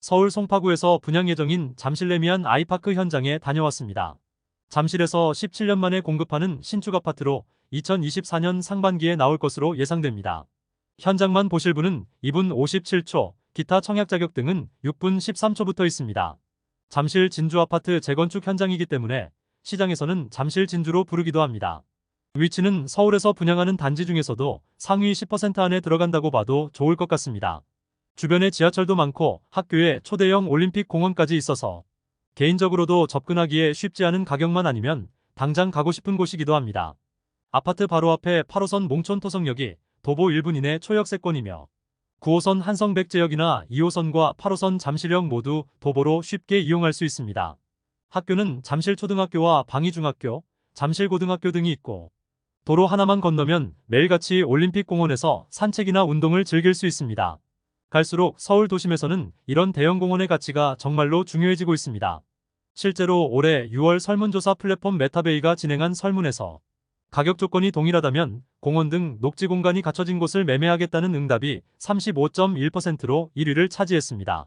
서울 송파구에서 분양 예정인 잠실 레미안 아이파크 현장에 다녀왔습니다. 잠실에서 17년 만에 공급하는 신축 아파트로 2024년 상반기에 나올 것으로 예상됩니다. 현장만 보실 분은 2분 57초, 기타 청약 자격 등은 6분 13초부터 있습니다. 잠실 진주 아파트 재건축 현장이기 때문에 시장에서는 잠실 진주로 부르기도 합니다. 위치는 서울에서 분양하는 단지 중에서도 상위 10% 안에 들어간다고 봐도 좋을 것 같습니다. 주변에 지하철도 많고 학교에 초대형 올림픽 공원까지 있어서 개인적으로도 접근하기에 쉽지 않은 가격만 아니면 당장 가고 싶은 곳이기도 합니다. 아파트 바로 앞에 8호선 몽촌 토성역이 도보 1분 이내 초역세권이며 9호선 한성백제역이나 2호선과 8호선 잠실역 모두 도보로 쉽게 이용할 수 있습니다. 학교는 잠실초등학교와 방위중학교, 잠실고등학교 등이 있고 도로 하나만 건너면 매일같이 올림픽공원에서 산책이나 운동을 즐길 수 있습니다. 갈수록 서울 도심에서는 이런 대형 공원의 가치가 정말로 중요해지고 있습니다. 실제로 올해 6월 설문조사 플랫폼 메타베이가 진행한 설문에서 가격 조건이 동일하다면 공원 등 녹지 공간이 갖춰진 곳을 매매하겠다는 응답이 35.1%로 1위를 차지했습니다.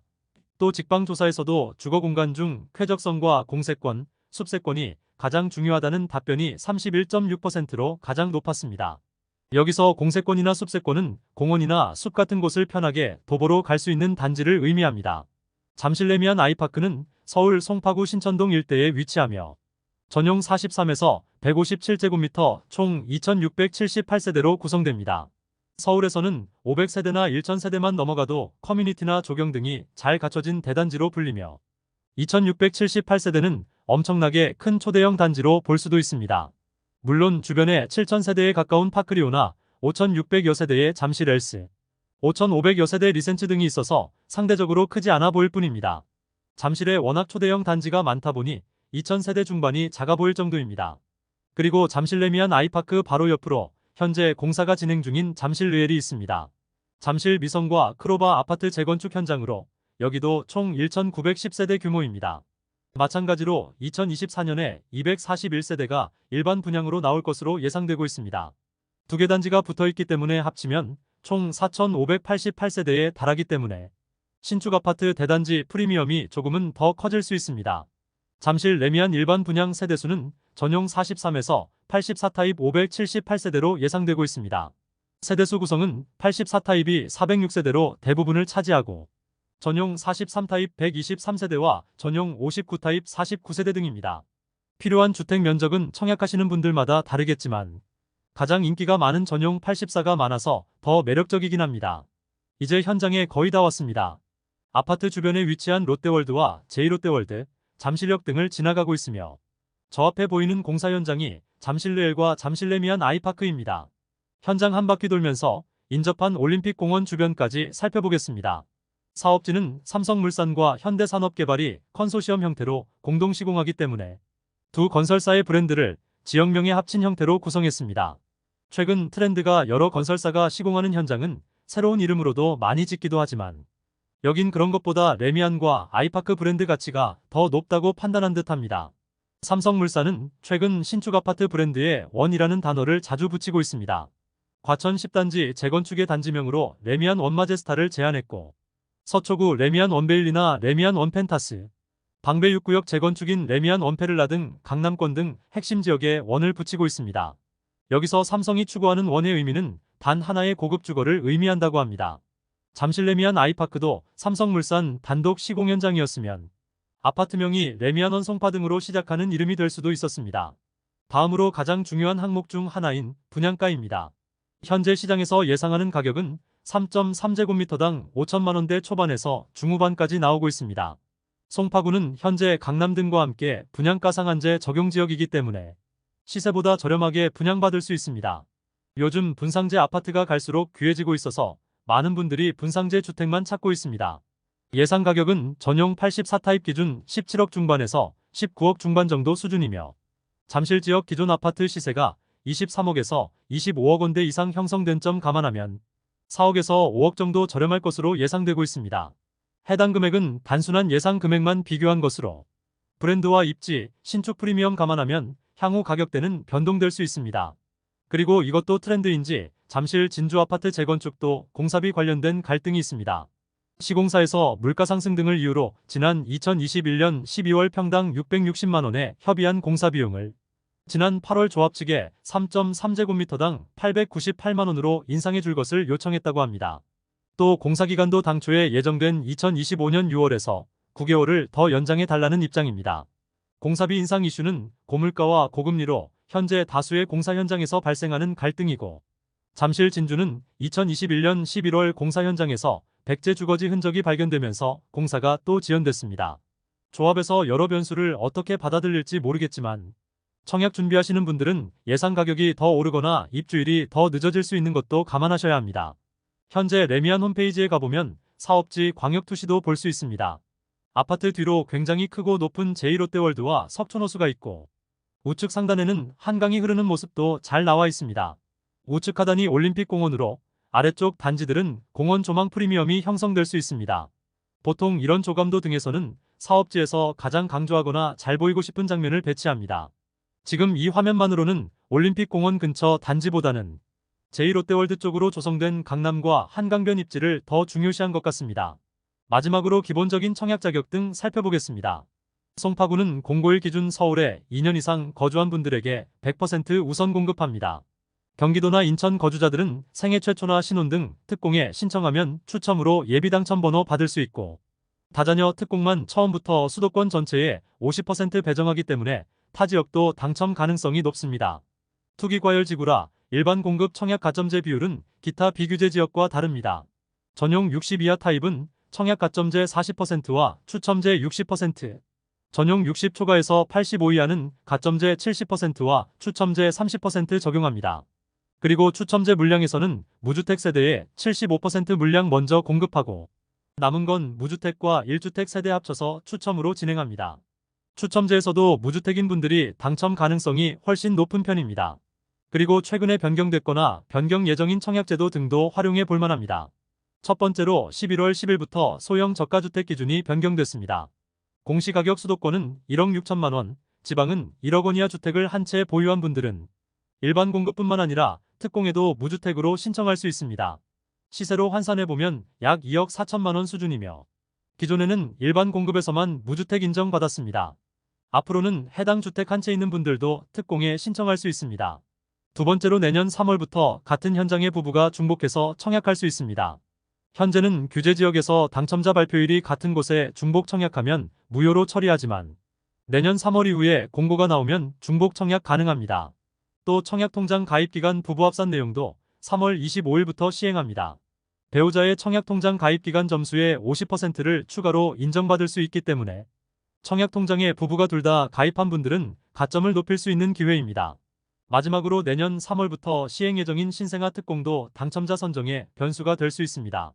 또 직방조사에서도 주거 공간 중 쾌적성과 공세권, 숲세권이 가장 중요하다는 답변이 31.6%로 가장 높았습니다. 여기서 공세권이나 숲세권은 공원이나 숲 같은 곳을 편하게 도보로 갈 수 있는 단지를 의미합니다. 잠실레미안 아이파크는 서울 송파구 신천동 일대에 위치하며 전용 43에서 157제곱미터 총 2678세대로 구성됩니다. 서울에서는 500세대나 1000세대만 넘어가도 커뮤니티나 조경 등이 잘 갖춰진 대단지로 불리며 2678세대는 엄청나게 큰 초대형 단지로 볼 수도 있습니다. 물론 주변에 7000세대에 가까운 파크리오나 5600여 세대의 잠실 헬스, 5500여 세대 리센츠 등이 있어서 상대적으로 크지 않아 보일 뿐입니다. 잠실에 워낙 초대형 단지가 많다 보니 2000세대 중반이 작아 보일 정도입니다. 그리고 잠실 레미안 아이파크 바로 옆으로 현재 공사가 진행 중인 잠실 르엘이 있습니다. 잠실 미성과 크로바 아파트 재건축 현장으로 여기도 총 1910세대 규모입니다. 마찬가지로 2024년에 241세대가 일반 분양으로 나올 것으로 예상되고 있습니다. 두 개 단지가 붙어 있기 때문에 합치면 총 4,588세대에 달하기 때문에 신축 아파트 대단지 프리미엄이 조금은 더 커질 수 있습니다. 잠실 레미안 일반 분양 세대수는 전용 43에서 84타입 578세대로 예상되고 있습니다. 세대수 구성은 84타입이 406세대로 대부분을 차지하고 전용 43타입 123세대와 전용 59타입 49세대 등입니다. 필요한 주택 면적은 청약하시는 분들마다 다르겠지만 가장 인기가 많은 전용 84가 많아서 더 매력적이긴 합니다. 이제 현장에 거의 다 왔습니다. 아파트 주변에 위치한 롯데월드와 제이롯데월드, 잠실역 등을 지나가고 있으며 저 앞에 보이는 공사 현장이 잠실레일과 잠실레미안 아이파크입니다. 현장 한 바퀴 돌면서 인접한 올림픽공원 주변까지 살펴보겠습니다. 사업지는 삼성물산과 현대산업개발이 컨소시엄 형태로 공동 시공하기 때문에 두 건설사의 브랜드를 지역명에 합친 형태로 구성했습니다. 최근 트렌드가 여러 건설사가 시공하는 현장은 새로운 이름으로도 많이 짓기도 하지만 여긴 그런 것보다 레미안과 아이파크 브랜드 가치가 더 높다고 판단한 듯합니다. 삼성물산은 최근 신축 아파트 브랜드에 원이라는 단어를 자주 붙이고 있습니다. 과천 10단지 재건축의 단지명으로 레미안 원마제스타를 제안했고 서초구 레미안 원베일리나 레미안 원펜타스, 방배 6구역 재건축인 레미안 원페를라 등 강남권 등 핵심 지역에 원을 붙이고 있습니다. 여기서 삼성이 추구하는 원의 의미는 단 하나의 고급 주거를 의미한다고 합니다. 잠실 레미안 아이파크도 삼성물산 단독 시공 현장이었으면 아파트명이 레미안 원 송파 등으로 시작하는 이름이 될 수도 있었습니다. 다음으로 가장 중요한 항목 중 하나인 분양가입니다. 현재 시장에서 예상하는 가격은 3.3제곱미터당 5천만원대 초반에서 중후반까지 나오고 있습니다. 송파구는 현재 강남 등과 함께 분양가 상한제 적용 지역이기 때문에 시세보다 저렴하게 분양받을 수 있습니다. 요즘 분상제 아파트가 갈수록 귀해지고 있어서 많은 분들이 분상제 주택만 찾고 있습니다. 예상 가격은 전용 84타입 기준 17억 중반에서 19억 중반 정도 수준이며 잠실 지역 기존 아파트 시세가 23억에서 25억 원대 이상 형성된 점 감안하면 4억에서 5억 정도 저렴할 것으로 예상되고 있습니다. 해당 금액은 단순한 예상 금액만 비교한 것으로 브랜드와 입지, 신축 프리미엄 감안하면 향후 가격대는 변동될 수 있습니다. 그리고 이것도 트렌드인지 잠실 진주 아파트 재건축도 공사비 관련된 갈등이 있습니다. 시공사에서 물가 상승 등을 이유로 지난 2021년 12월 평당 660만 원에 협의한 공사 비용을 지난 8월 조합 측에 3.3제곱미터당 898만 원으로 인상해 줄 것을 요청했다고 합니다. 또 공사 기간도 당초에 예정된 2025년 6월에서 9개월을 더 연장해 달라는 입장입니다. 공사비 인상 이슈는 고물가와 고금리로 현재 다수의 공사 현장에서 발생하는 갈등이고 잠실 진주는 2021년 11월 공사 현장에서 백제 주거지 흔적이 발견되면서 공사가 또 지연됐습니다. 조합에서 여러 변수를 어떻게 받아들일지 모르겠지만 청약 준비하시는 분들은 예상 가격이 더 오르거나 입주일이 더 늦어질 수 있는 것도 감안하셔야 합니다. 현재 레미안 홈페이지에 가보면 사업지 광역 투시도 볼 수 있습니다. 아파트 뒤로 굉장히 크고 높은 제1롯데월드와 석촌호수가 있고 우측 상단에는 한강이 흐르는 모습도 잘 나와 있습니다. 우측 하단이 올림픽공원으로 아래쪽 단지들은 공원 조망 프리미엄이 형성될 수 있습니다. 보통 이런 조감도 등에서는 사업지에서 가장 강조하거나 잘 보이고 싶은 장면을 배치합니다. 지금 이 화면만으로는 올림픽공원 근처 단지보다는 제1롯데월드 쪽으로 조성된 강남과 한강변 입지를 더 중요시한 것 같습니다. 마지막으로 기본적인 청약 자격 등 살펴보겠습니다. 송파구는 공고일 기준 서울에 2년 이상 거주한 분들에게 100% 우선 공급합니다. 경기도나 인천 거주자들은 생애 최초나 신혼 등 특공에 신청하면 추첨으로 예비 당첨 번호 받을 수 있고 다자녀 특공만 처음부터 수도권 전체에 50% 배정하기 때문에 타 지역도 당첨 가능성이 높습니다. 투기과열 지구라 일반 공급 청약 가점제 비율은 기타 비규제 지역과 다릅니다. 전용 60 이하 타입은 청약 가점제 40%와 추첨제 60%, 전용 60 초과에서 85 이하는 가점제 70%와 추첨제 30% 적용합니다. 그리고 추첨제 물량에서는 무주택 세대에 75% 물량 먼저 공급하고 남은 건 무주택과 1주택 세대 합쳐서 추첨으로 진행합니다. 추첨제에서도 무주택인 분들이 당첨 가능성이 훨씬 높은 편입니다. 그리고 최근에 변경됐거나 변경 예정인 청약제도 등도 활용해 볼 만합니다. 첫 번째로 11월 10일부터 소형 저가주택 기준이 변경됐습니다. 공시가격 수도권은 1억 6천만 원, 지방은 1억 원 이하 주택을 한 채 보유한 분들은 일반 공급뿐만 아니라 특공에도 무주택으로 신청할 수 있습니다. 시세로 환산해보면 약 2억 4천만 원 수준이며 기존에는 일반 공급에서만 무주택 인정받았습니다. 앞으로는 해당 주택 한 채 있는 분들도 특공에 신청할 수 있습니다. 두 번째로 내년 3월부터 같은 현장의 부부가 중복해서 청약할 수 있습니다. 현재는 규제 지역에서 당첨자 발표일이 같은 곳에 중복 청약하면 무효로 처리하지만 내년 3월 이후에 공고가 나오면 중복 청약 가능합니다. 또 청약통장 가입기간 부부 합산 내용도 3월 25일부터 시행합니다. 배우자의 청약통장 가입기간 점수의 50%를 추가로 인정받을 수 있기 때문에 청약통장에 부부가 둘 다 가입한 분들은 가점을 높일 수 있는 기회입니다. 마지막으로 내년 3월부터 시행 예정인 신생아 특공도 당첨자 선정에 변수가 될 수 있습니다.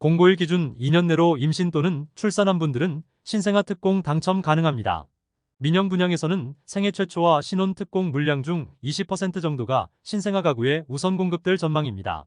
공고일 기준 2년 내로 임신 또는 출산한 분들은 신생아 특공 당첨 가능합니다. 민영 분양에서는 생애 최초와 신혼 특공 물량 중 20% 정도가 신생아 가구에 우선 공급될 전망입니다.